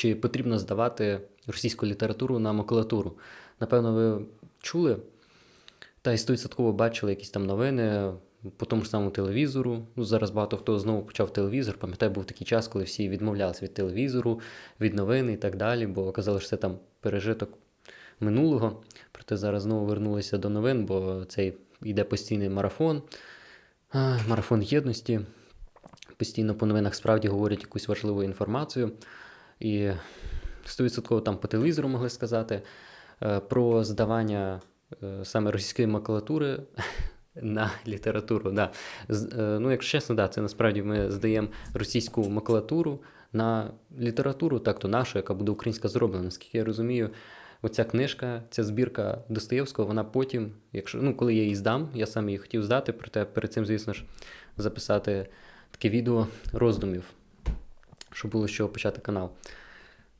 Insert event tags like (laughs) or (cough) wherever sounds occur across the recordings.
Чи потрібно здавати російську літературу на макулатуру? Напевно, ви чули та й 100% бачили якісь там новини по тому ж самому телевізору. Ну, зараз багато хто знову почав телевізор. Пам'ятаю, був такий час, коли всі відмовлялися від телевізору, від новин і так далі, бо казали, що це там пережиток минулого. Проте зараз знову вернулися до новин, бо цей йде постійний марафон, марафон єдності. Постійно по новинах справді говорять якусь важливу інформацію. І 100% там по телевізору могли сказати е, про здавання е, саме російської макулатури (laughs) на літературу. Да. Е, Ну, якщо чесно, да, це насправді ми здаємо російську макулатуру на літературу, так то нашу, яка буде українська зроблена. Наскільки я розумію, оця книжка, ця збірка Достоєвського, вона потім, якщо ну, коли я її здам, я сам її хотів здати, проте перед цим, звісно ж, записати таке відео роздумів, щоб було з чого почати канал.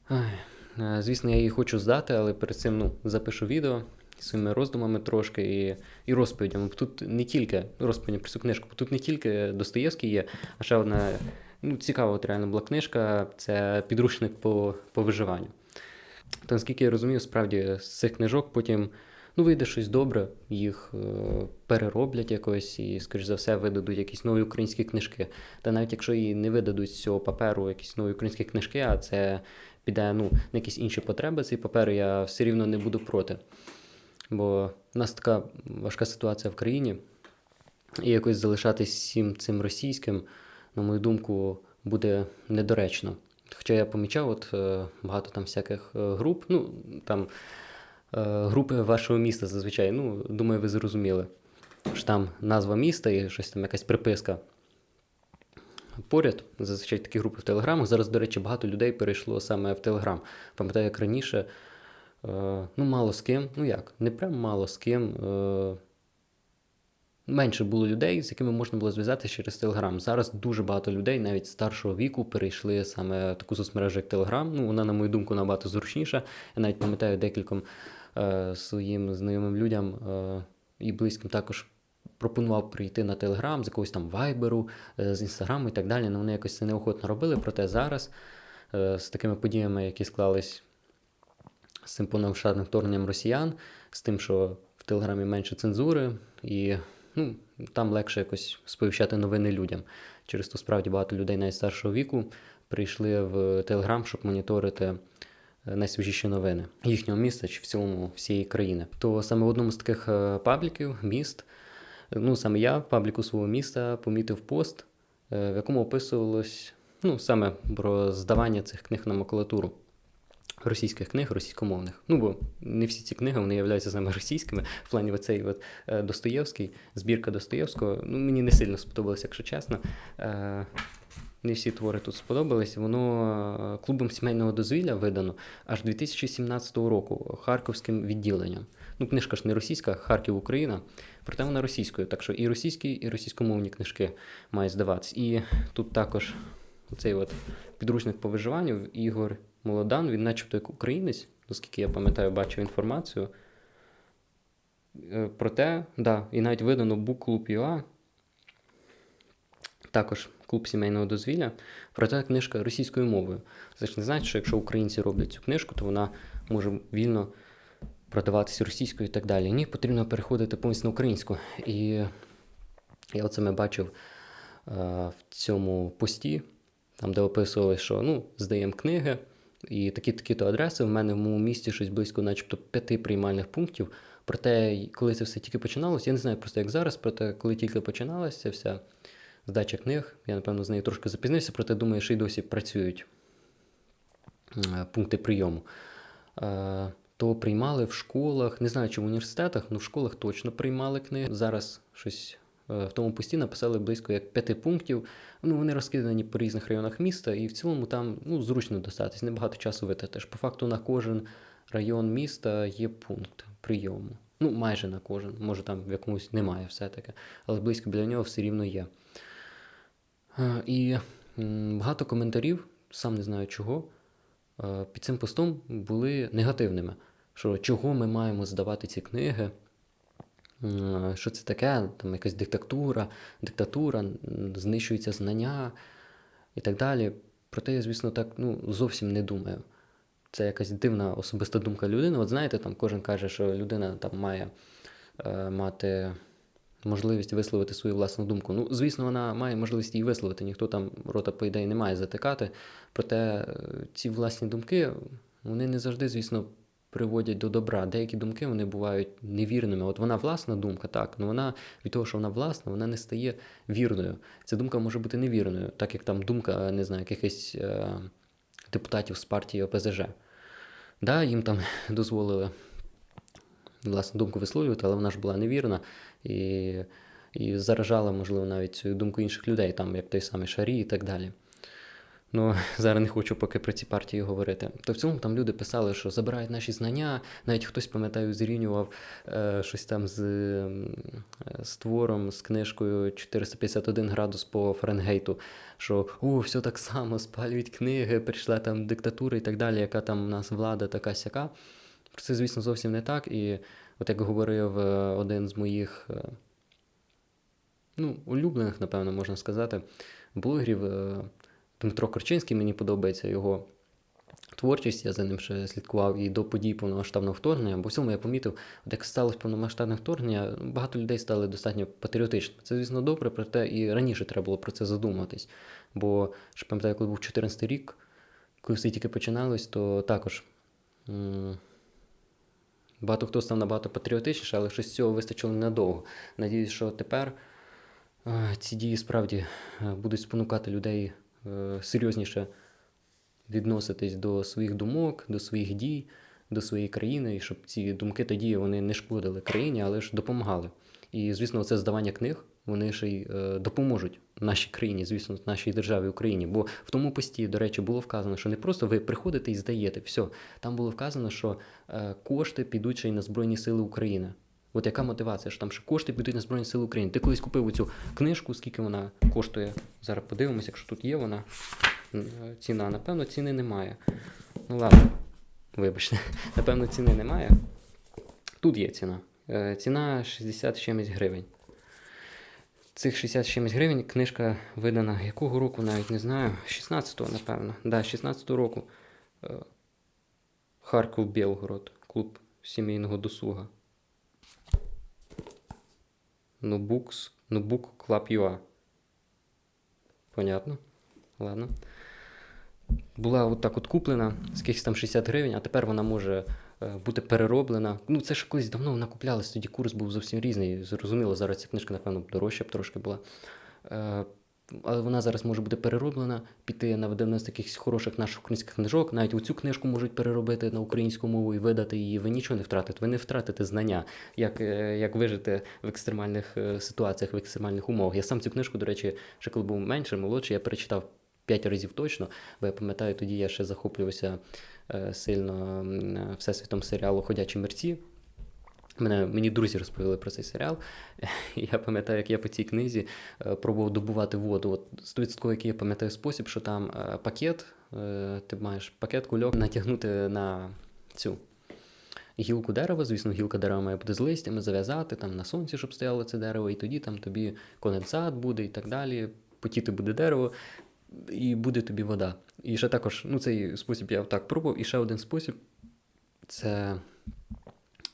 Ай, е, Звісно, я її хочу здати, але перед цим ну, запишу відео своїми роздумами трошки і, і розповідями. Тут не тільки розповіді про цю книжку, бо тут не тільки Достоєвський є, а ще одна ну, цікава от реально була книжка це підручник по, по виживанню. Та наскільки я розумію, справді з цих книжок потім ну, вийде щось добре, їх е, перероблять якось і, скоріш за все, видадуть якісь нові українські книжки. Та навіть якщо і не видадуть з цього паперу якісь нові українські книжки, а це піде ну, на якісь інші потреби цей папер, я все рівно не буду проти. Бо в нас така важка ситуація в країні, і якось залишатись всім цим російським, на мою думку, буде недоречно. Хоча я помічав, от е, багато там всяких е, груп, ну там групи вашого міста зазвичай, ну, думаю, ви зрозуміли. Що там назва міста і щось там якась приписка. Поряд, зазвичай такі групи в Телеграмах. Зараз, до речі, багато людей перейшло саме в Телеграм. Пам'ятаю, як раніше, е, ну, мало з ким, ну як, не прям мало з ким. Е, менше було людей, з якими можна було зв'язатися через Телеграм. Зараз дуже багато людей, навіть старшого віку, перейшли саме в таку соцмережу, як Телеграм. Ну, вона, на мою думку, набагато зручніша. Я навіть пам'ятаю декільком е, своїм знайомим людям е, і близьким також пропонував прийти на Телеграм з якогось там вайберу, е, з інстаграму і так далі. Ну, вони якось це неохотно робили. Проте зараз е, з такими подіями, які склались з цим повномасштабним вторгненням росіян, з тим, що в Телеграмі менше цензури, і ну, там легше якось сповіщати новини людям. Через то справді багато людей навіть старшого віку прийшли в Телеграм, щоб моніторити е, найсвіжіші новини їхнього міста чи в цілому всієї країни. То саме в одному з таких е, пабліків, міст, ну саме я в пабліку свого міста помітив пост, е, в якому описувалось ну, саме про здавання цих книг на макулатуру російських книг, російськомовних. Ну, бо не всі ці книги вони являються саме російськими. В плані оцей от, е, Достоєвський, збірка Достоєвського. Ну, мені не сильно сподобалося, якщо чесно. Не всі твори тут сподобались. Воно е, клубом сімейного дозвілля видано аж 2017 року харківським відділенням. Ну, книжка ж не російська, Харків, Україна, проте вона російською. Так що і російські, і російськомовні книжки мають здаватися. І тут також цей от підручник по виживанню Ігор Молодан, він начебто як українець, наскільки я пам'ятаю, бачив інформацію. Е, Проте, да, і навіть видано BookClub.ua, також клуб сімейного дозвілля, проте книжка російською мовою. Це ж не значить, що якщо українці роблять цю книжку, то вона може вільно продаватися російською і так далі. Ні, потрібно переходити повністю на українську. І я оце ми бачив е, в цьому пості, там, де описували, що ну, здаємо книги, і такі-такі-то адреси. В мене в моєму місті щось близько, начебто, п'яти приймальних пунктів. Проте, коли це все тільки починалося, я не знаю просто як зараз, проте коли тільки починалася вся здача книг, я, напевно, з нею трошки запізнився, проте думаю, що й досі працюють е, пункти прийому. Е, То приймали в школах, не знаю, чи в університетах, але в школах точно приймали книги. Зараз щось е, в тому пості написали близько як п'яти пунктів. Ну, вони розкидані по різних районах міста, і в цілому там ну, зручно достатись, небагато часу витратиш. По факту на кожен район міста є пункт прийому. Ну, майже на кожен. Може там в якомусь немає все-таки, але близько біля нього все рівно є. Е, І багато коментарів, сам не знаю чого, е, під цим постом були негативними. Що чого ми маємо здавати ці книги? Що це таке? Там якась диктатура, диктатура, знищуються знання і так далі. Проте я, звісно, так ну, зовсім не думаю. Це якась дивна особиста думка людини. От знаєте, там кожен каже, що людина там має е, мати можливість висловити свою власну думку. Ну, звісно, вона має можливість її висловити. Ніхто там рота, по ідеї, не має затикати. Проте е, ці власні думки, вони не завжди, звісно, приводять до добра. Деякі думки вони бувають невірними. От вона власна думка, так, але вона від того, що вона власна, вона не стає вірною. Ця думка може бути невірною, так як там думка, не знаю, якихось е, депутатів з партії ОПЗЖ. Да, їм там (laughs) дозволили власну думку висловлювати, але вона ж була невірна і, і заражала, можливо, навіть цю думку інших людей, там, як той самий Шарі і так далі. Ну, (laughs) зараз не хочу поки про ці партії говорити. То в цьому там люди писали, що забирають наші знання. Навіть хтось, пам'ятаю, зрівнював е, щось там з, е, з твором, з книжкою 451 градус по Фаренгейту, що о, все так само, спалюють книги, прийшла там диктатура і так далі, яка там у нас влада така сяка. Це, звісно, зовсім не так. І от як говорив е, один з моїх е, ну, улюблених, напевно, можна сказати, блогерів. Е, Дмитро Корчинський, мені подобається його творчість, я за ним ще слідкував і до подій повномасштабного вторгнення. Бо в цьому я помітив, от як сталося повномасштабне вторгнення, багато людей стали достатньо патріотичними. Це, звісно, добре, проте і раніше треба було про це задуматись. Бо ще пам'ятаю, коли був 14 рік, коли все тільки починалось, то також. Багато хто став набагато патріотичніше, але щось цього вистачило ненадовго. Надіюсь, що тепер ці дії справді будуть спонукати людей Е, серйозніше відноситись до своїх думок, до своїх дій, до своєї країни, і щоб ці думки та дії вони не шкодили країні, але ж допомагали. І, звісно, це здавання книг. Вони ще й е, допоможуть нашій країні, звісно, нашій державі Україні. Бо в тому пості, до речі, було вказано, що не просто ви приходите і здаєте. все. Там було вказано, що е, кошти підуть ще й на Збройні Сили України. От яка мотивація, що там ще кошти підуть на Збройні Сили України. Ти колись купив цю книжку, скільки вона коштує. Зараз подивимося, якщо тут є вона. Ціна, напевно, ціни немає. Ну ладно, вибачте, напевно, ціни немає. Тут є ціна. Е, ціна 60 чимось гривень. Цих 60 чимось гривень книжка видана якого року, навіть не знаю. 16-го, напевно. Да, 16-го року. Е, Харків Білгород, клуб сімейного досуга. Notebooks, Notebook Club UA. Понятно? Ладно. Була от так от куплена, скільки там 60 гривень, а тепер вона може е, бути перероблена. Ну, це ж колись давно вона куплялась, тоді курс був зовсім різний. Зрозуміло, зараз ця книжка, напевно, дорожча б трошки була. Е, але вона зараз може бути перероблена, піти на видавництво якихось хороших наших українських книжок. Навіть оцю книжку можуть переробити на українську мову і видати її. Ви нічого не втратите. Ви не втратите знання, як е, як вижити в екстремальних ситуаціях, в екстремальних умовах. Я сам цю книжку, до речі, ще коли був менше, молодший, я перечитав п'ять разів точно, бо я пам'ятаю, тоді я ще захоплювався е, сильно всесвітом серіалу Ходячі мерці. Мене, Мені друзі розповіли про цей серіал. (laughs) Я пам'ятаю, як я по цій книзі е, пробував добувати воду. От стовідсотково, який я пам'ятаю спосіб, що там е, пакет, ти маєш пакет, кульок натягнути на цю гілку дерева. Звісно, гілка дерева має бути з листями, зав'язати там на сонці, щоб стояло це дерево, і тоді там тобі конденсат буде і так далі. Потіти буде дерево, і буде тобі вода. І ще також, ну цей спосіб я так пробував. І ще один спосіб це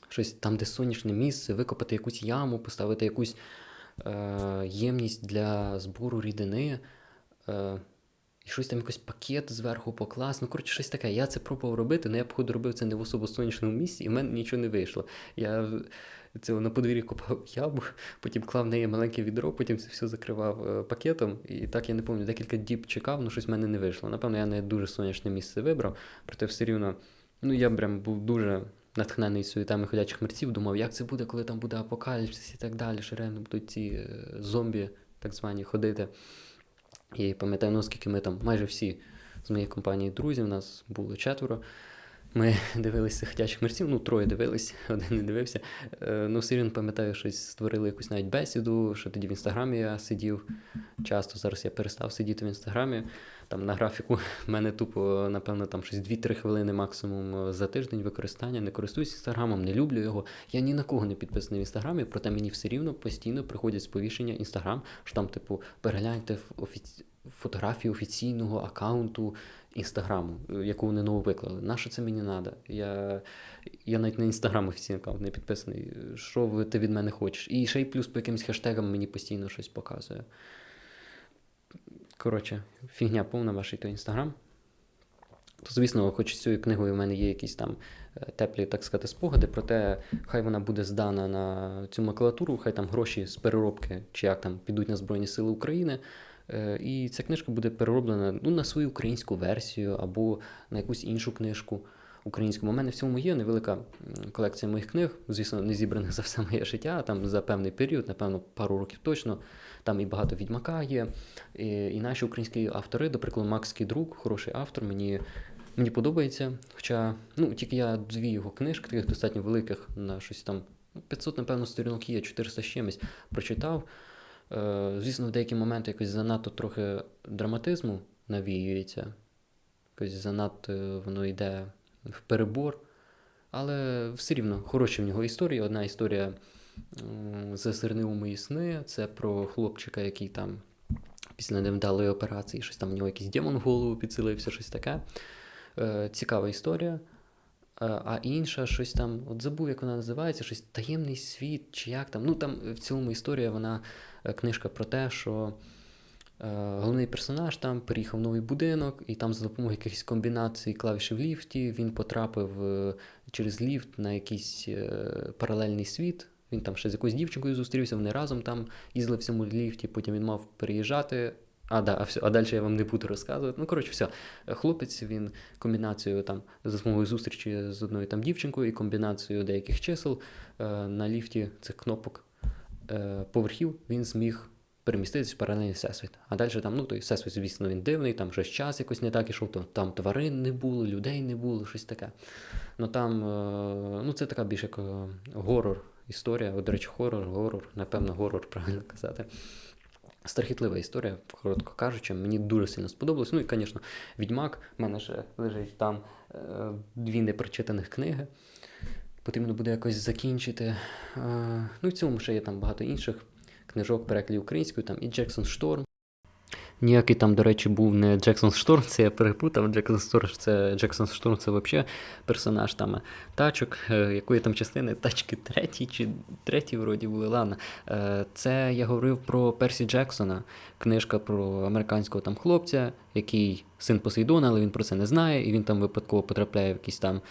щось там, де сонячне місце, викопати якусь яму, поставити якусь е, ємність для збору рідини. Е, і щось там якийсь пакет зверху поклас. Ну, коротше, щось таке. Я це пробував робити, але я, походу, робив це не в особо сонячному місці, і в мене нічого не вийшло. Я це на подвір'ї копав (laughs) яму, потім клав в неї маленьке відро, потім це все закривав е, пакетом. І так я не пам'ятаю, декілька діб чекав, але щось в мене не вийшло. Напевно, я не дуже сонячне місце вибрав, проте все рівно, ну я прям був дуже натхнений суетами ходячих мерців, думав, як це буде, коли там буде апокаліпсис і так далі, що реально будуть ці е, зомбі, так звані, ходити. І пам'ятаю, ну, оскільки ми там майже всі з моєї компанії друзі, у нас було четверо. Ми (laughs) дивилися ходячих мерців, ну, троє дивились, (laughs) один не дивився. Е, Ну, все рівно пам'ятаю, щось створили якусь навіть бесіду, що тоді в інстаграмі я сидів часто. Зараз я перестав сидіти в інстаграмі. Там на графіку (laughs) в мене тупо, напевно, там щось 2-3 хвилини максимум за тиждень використання. Не користуюсь інстаграмом, не люблю його. Я ні на кого не підписаний в інстаграмі, проте мені все рівно постійно приходять сповіщення інстаграм, що там, типу, перегляньте офіці... фотографії офіційного аккаунту інстаграму, яку вони нову виклали. Нащо це мені треба? Я, я навіть на інстаграм офіційний аккаунт не підписаний. Що ти від мене хочеш? І ще й плюс по якимось хештегам мені постійно щось показує. Коротше, фігня повна ваш той інстаграм. То, звісно, хоч цією книгою в мене є якісь там е, теплі, так сказати, спогади, проте хай вона буде здана на цю макулатуру, хай там гроші з переробки, чи як там підуть на Збройні Сили України. Е, І ця книжка буде перероблена ну, на свою українську версію або на якусь іншу книжку українську. У мене в цьому є невелика колекція моїх книг, звісно, не зібраних за все моє життя, а там за певний період, напевно, пару років точно. Там і багато відьмака є. І, і наші українські автори, до Макс Кідрук, хороший автор, мені. Мені подобається, хоча ну, тільки я дві його книжки, таких достатньо великих, на щось там ну, 500, напевно, сторінок є, 400 з чимось прочитав. Е, звісно, в деякі моменти якось занадто трохи драматизму навіюється, якось занадто воно йде в перебор. Але все рівно хороші в нього історії. Одна історія засернив мої сни. Це про хлопчика, який там після невдалої операції, щось там в нього якийсь демон в голову підсилився, щось таке. Е, цікава історія. Е, А інша щось там, от забув, як вона називається, щось таємний світ, чи як там. Ну там в цілому історія, вона е, книжка про те, що е, головний персонаж там переїхав в новий будинок, і там за допомогою якихось комбінацій клавіші в ліфті він потрапив е, через ліфт на якийсь паралельний світ. Він там ще з якоюсь дівчинкою зустрівся, вони разом там їздили в цьому ліфті, потім він мав переїжджати. А, да, а, все, а далі я вам не буду розказувати. Ну, коротше, все. Хлопець він комбінацією там за допомогою зустрічі з одною там дівчинкою і комбінацією деяких чисел е, на ліфті цих кнопок е, поверхів він зміг переміститись в паралельний всесвіт. А далі там, ну той всесвіт, звісно, він дивний, там щось час якось не так ішов, то там тварин не було, людей не було, щось таке. Ну там, е, ну це така більш як е, горор історія. От, до речі, хорор, горор, напевно, горор, (laughs) правильно казати. Страхітлива історія, коротко кажучи, мені дуже сильно сподобалось. Ну і, звісно, Відьмак, в мене ще лежить там е, дві непрочитаних книги. Потрібно буде якось закінчити. Е, ну в цілому ще є там багато інших книжок, переклів українською, там і Джексон Шторм. Ніякий там, до речі, був не Джексон Шторм, це я перепутав. Джексон Шторм це Джексон Шторм це взагалі персонаж там тачок, е, якої там частини, тачки третій чи третій вроді були. Ладно. Е, Це я говорив про Персі Джексона, книжка про американського там хлопця, який син Посейдона, але він про це не знає, і він там випадково потрапляє в якісь там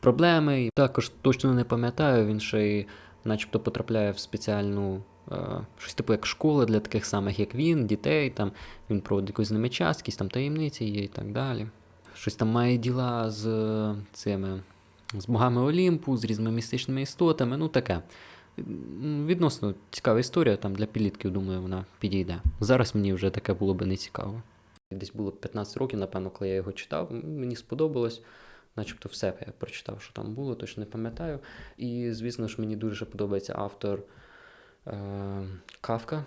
проблеми. І також точно не пам'ятаю, він ще й начебто потрапляє в спеціальну. Е, Щось типу як школа для таких самих, як він, дітей, там він проводить якусь з ними час, якісь там таємниці є і так далі. Щось там має діла з е, цими з богами Олімпу, з різними містичними істотами, ну таке. Відносно цікава історія, там для підлітків, думаю, вона підійде. Зараз мені вже таке було би не цікаво. Десь було 15 років, напевно, коли я його читав. Мені сподобалось. Начебто все я прочитав, що там було, точно не пам'ятаю. І, звісно ж, мені дуже подобається автор Кавка.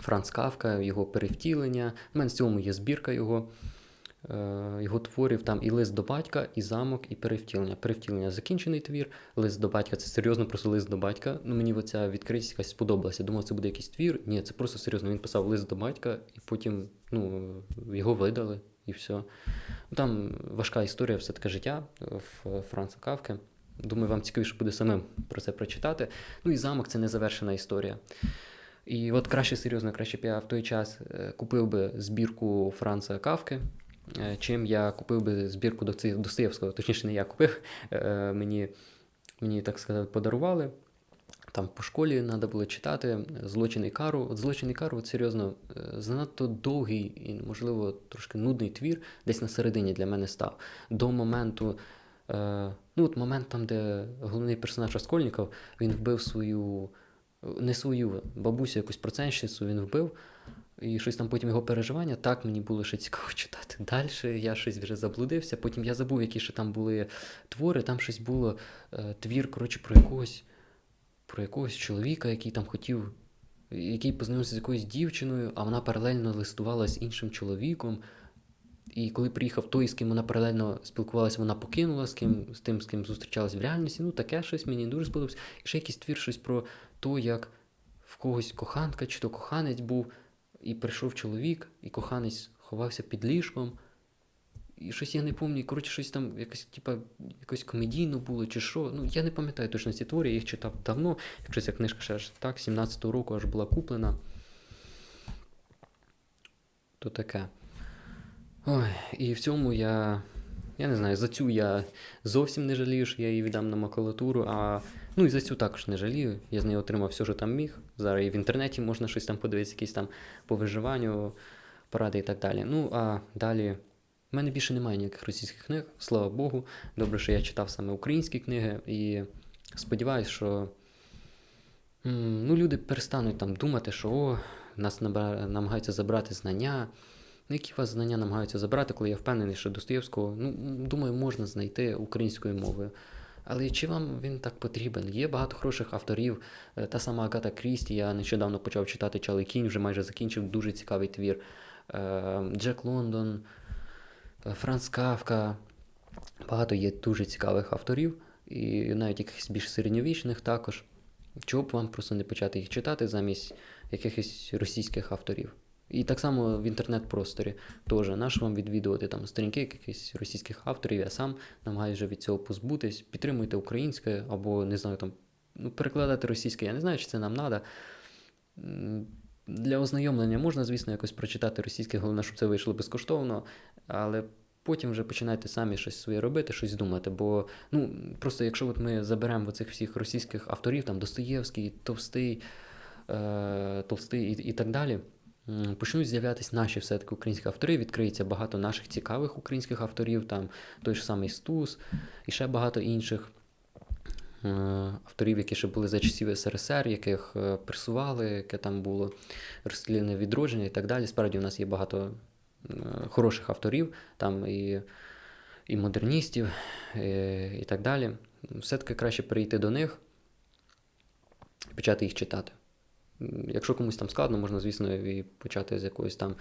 Франц Кавка, його перевтілення. У мене в цьому є збірка його, е, його творів. Там і лист до батька, і замок, і перевтілення. Перевтілення закінчений твір. Лист до батька це серйозно просто лист до батька. Ну, мені оця відкритість якась сподобалася. Думав, це буде якийсь твір. Ні, це просто серйозно. Він писав лист до батька, і потім ну, його видали, і все. Там важка історія, все таке життя в Франца Кавки. Думаю, вам цікавіше буде самим про це прочитати. Ну і замок це незавершена історія. І от краще серйозно, краще б я в той час е, купив би збірку Франца Кавки, е, чим я купив би збірку Достоє- Достоєвського. Точніше, не я купив. (laughs) е, Мені, мені так сказати, подарували. Там по школі треба було читати злочин і кару. От злочин і кару, от серйозно, занадто довгий і, можливо, трошки нудний твір десь на середині для мене став. До моменту, ну от момент там, де головний персонаж Раскольніков, він вбив свою, не свою бабусю, якусь процентщицю він вбив. І щось там потім його переживання, так мені було ще цікаво (laughs) читати. Далі я щось вже заблудився. Потім я забув, які ще там були твори. Там щось було е, твір, коротше, про якогось, про якогось чоловіка, який там хотів, який познайомився з якоюсь дівчиною, а вона паралельно листувала з іншим чоловіком. І коли приїхав той, з ким вона паралельно спілкувалася, вона покинула з ким з тим, з ким зустрічалась в реальності. Ну, таке щось мені дуже сподобалось. І ще якийсь твір щось про те, як в когось коханка чи то коханець був, і прийшов чоловік, і коханець ховався під ліжком. І щось я не пам'ятаю, коротше, щось там якось, типа, якось комедійно було, чи що. Ну, я не пам'ятаю точно ці твори, я їх читав давно. Якщо ця книжка ще аж так, 17-го року аж була куплена. То таке. Ой, і в цьому я. Я не знаю, за цю я зовсім не жалію, що я її віддам на макулатуру, а ну і за цю також не жалію. Я з неї отримав все, що там міг. Зараз і в інтернеті можна щось там подивитися, якісь там по виживанню, поради і так далі. Ну, а далі. в мене більше немає ніяких російських книг, слава Богу. Добре, що я читав саме українські книги, і сподіваюся, що ну, люди перестануть там думати, що о, нас намагаються забрати знання. Ну, які вас знання намагаються забрати, коли я впевнений, що Достоєвського, ну, думаю, можна знайти українською мовою. Але чи вам він так потрібен? Є багато хороших авторів. Е, Та сама Агата Крісті, я нещодавно почав читати Чалий кінь, вже майже закінчив дуже цікавий твір. Е, Джек Лондон, е, Франц Кавка. Багато є дуже цікавих авторів, і навіть якихось більш середньовічних також. Чого б вам просто не почати їх читати замість якихось російських авторів? І так само в інтернет-просторі теж наш вам відвідувати там сторінки якихось російських авторів, я сам намагаюся від цього позбутись. Підтримуйте українське або не знаю там ну, перекладати російське. Я не знаю, чи це нам треба. Для ознайомлення можна, звісно, якось прочитати російське, головне, щоб це вийшло безкоштовно, але потім вже починайте самі щось своє робити, щось думати. Бо ну, просто якщо от ми заберемо оцих всіх російських авторів, там Достоєвський, Товстий, е, Толстий і, і так далі. Почнуть з'являтися наші все-таки українські автори, відкриється багато наших цікавих українських авторів, там той ж самий Стус і ще багато інших е, авторів, які ще були за часів СРСР, яких е, пресували, яке там було розстріляне відродження і так далі. Справді, у нас є багато е, хороших авторів, там і, і модерністів, і, і так далі. Все-таки краще перейти до них почати їх читати. Якщо комусь там складно, можна, звісно, і почати з якоїсь там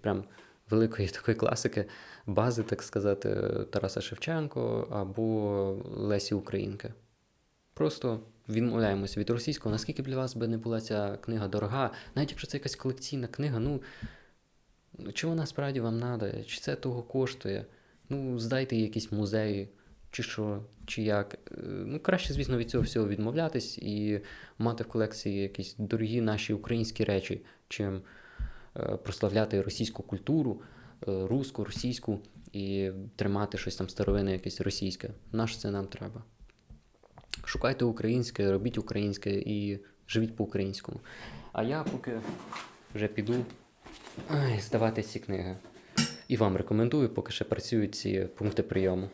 прям великої (laughs) такої класики, бази, так сказати, Тараса Шевченко або Лесі Українки. Просто відмовляємося від російського. Наскільки б для вас би не була ця книга дорога, навіть якщо це якась колекційна книга, ну, чи вона справді вам треба, чи це того коштує? Ну, здайте якісь музеї, чи що, чи як. Е, Ну, краще, звісно, від цього всього відмовлятись і мати в колекції якісь дорогі наші українські речі, чим е, прославляти російську культуру, е, руську, російську, і тримати щось там старовинне, якесь російське. Наше це нам треба. Шукайте українське, робіть українське і живіть по-українському. А я поки вже піду здавати ці книги. І вам рекомендую, поки ще працюють ці пункти прийому.